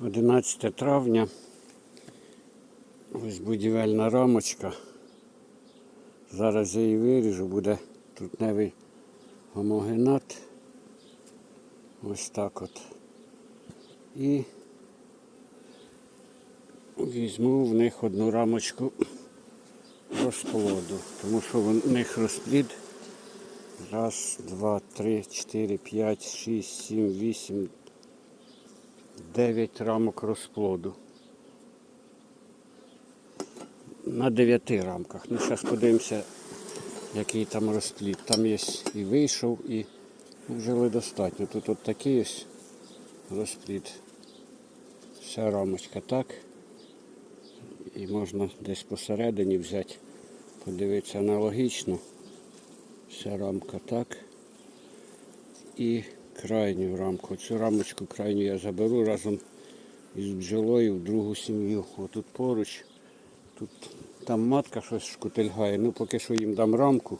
11 травня. Ось будівельна рамочка. Зараз я її виріжу, буде трутневий гомогенат. Ось так от. І візьму в них одну рамочку розплоду, тому що в них розплід раз, два, три, чотири, п'ять, шість, сім, вісім, дев'ять рамок розплоду. На дев'яти рамках. Ну, зараз подивимося, який там розплід. Там є і вийшов, і вжили достатньо. Тут от такий ось розплід. Вся рамочка так. І можна десь посередині взяти, подивитися аналогічно. Вся рамка так. І крайню рамку. Цю рамочку крайню я заберу разом із бджолою в другу сім'ю. Отут поруч. Тут там матка щось шкутильгає. Ну поки що їм дам рамку.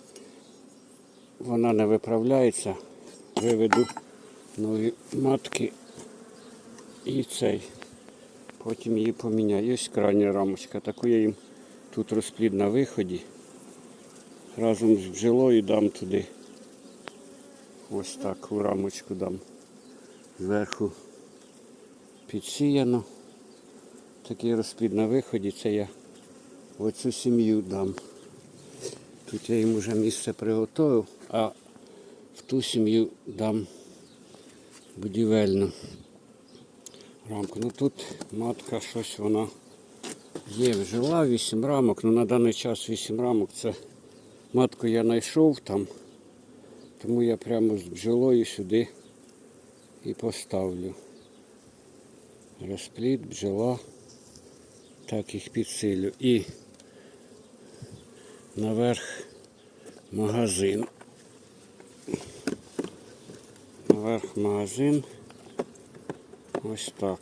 Вона не виправляється. Виведу нові матки і цей. Потім її поміняю. Ось крайня рамочка. Таку я їм тут розплід на виході. Разом з бджолою дам туди. Ось так у рамочку дам. Зверху підсіяно. Такий розплід на виході. Це я оцю сім'ю дам. Тут я їм вже місце приготував, а в ту сім'ю дам будівельну рамку. Ну тут матка щось вона є, вжила 8 рамок, ну на даний час 8 рамок. Це матку я знайшов там, тому я прямо з бджолою сюди і поставлю. Розплід, бджола, так їх підсилю. І наверх магазин. Наверх магазин. Ось так.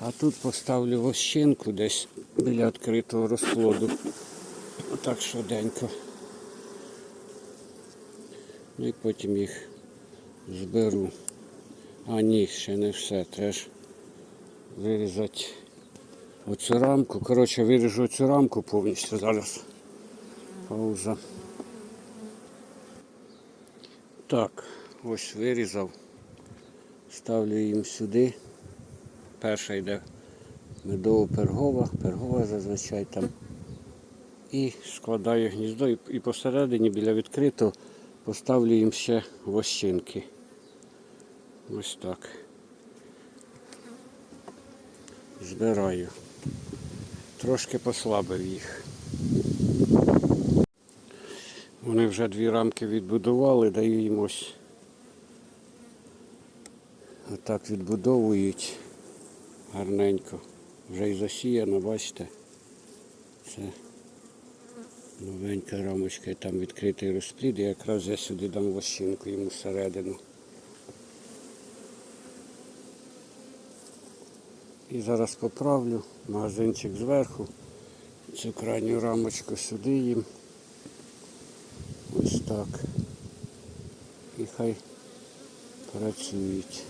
А тут поставлю вощинку десь біля відкритого розплоду. Отак швиденько. Ну і потім їх зберу. А ні, ще не все. Треба вирізати оцю рамку. Коротше, виріжу цю рамку повністю зараз. Пауза. Так, ось вирізав. Ставлю їм сюди. Перша йде медово-пергова, пергова зазвичай там. І складаю гніздо і посередині біля відкритого поставлю їм ще вощинки. Ось так. Збираю. Трошки послабив їх. Вони вже дві рамки відбудували, даю їм ось. Отак відбудовують гарненько. Вже і засіяно, бачите. Це новенька рамочка, і там відкритий розплід. І якраз я сюди дам вощинку йому всередину. І зараз поправлю магазинчик зверху. Цю крайню рамочку сюди їм. Ось так. І хай працюють.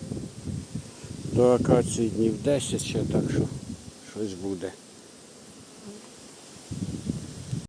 До акації днів 10 ще, так що щось буде.